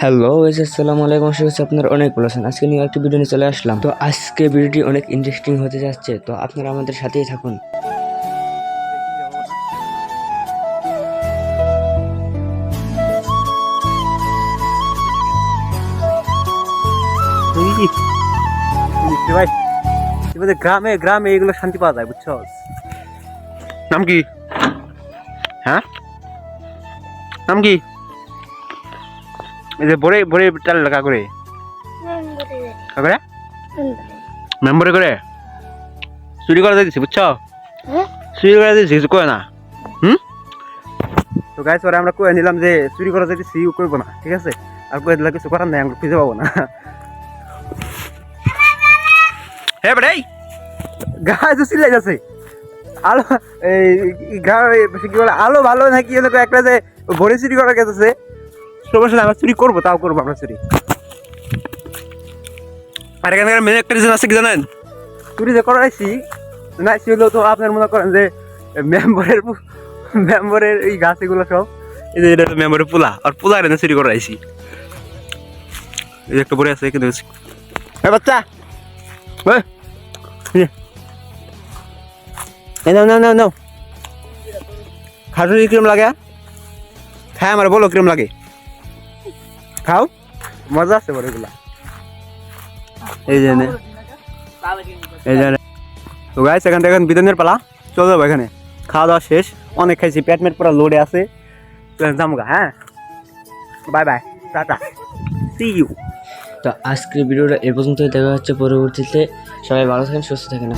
Hello guys আসসালামু আলাইকুম। আশা করছি আপনারা অনেক ভালো আছেন। আজকে নিয়ে একটি ভিডিও নিয়ে চলে আসলাম। তো আজকে ভিডিওটি অনেক ইন্টারেস্টিং হতে যাচ্ছে। তো আপনারা আমাদের সাথেই থাকুন। বুঝতে ভাই এবারে গ্রামে গ্রামে এগুলো শান্তি পাওয়া যায় বুঝছ? নাম কি? হ্যাঁ? নাম কি? যে বড়ে বড়ে টাল লাগা করে। কা করে মেম্বারে করে? চুরি করে দিয়েছি বুঝছ? চুরি করে দিয়েছি কিছু কয় না? হুম? তো গাইস পরে আমরা কয়ে নিলাম যে চুরি করে দিয়েছি ও কইব না ঠিক আছে? আর কয়ে দিলে কিছু করার নাই আমরা খুঁজে পাবো না। হে বেড়ে গায়ে তো সিলাই যাচ্ছে। আলো এই কি বলে আলো ভালো নাকি এরকম একটা যে ভরে চুরি করা গেছে সাথে আমরা চুরি করব তাও করব আমরা চুরি। আর এখানকার মেয়ে একটা রিজন আছে কি জানেন? চুরি যে করাইছি না ছিল তো আপনার মনে করেন যে মেম্বারের মেম্বারের এই গাছ এগুলো সব এই যে এটা মেম্বারের পোলা আর পোলা এনে চুরি করাইছি এই একটা পরে আছে কিন্তু বাচ্চা! ওই এই নাও নাও নাও নাও। খাটুরি কিরম লাগে? হ্যাঁ আমার বলো কিরম লাগে। খাও। মজা আছে বড় এগুলা। এই যে এই যে নে। তো গাইস এখান থেকে বিধানের পালা। চলে যাব এখানে। খাওয়া দাওয়া শেষ। অনেক খাইছি, পেট মেট পুরো লোডে আছে। তো যামগা হ্যাঁ? Bye bye tata. See you তো আজকের ভিডিওটা এ পর্যন্তই, দেখা হচ্ছে পরবর্তীতে। সবাই ভালো থাকেন, সুস্থ থাকেন।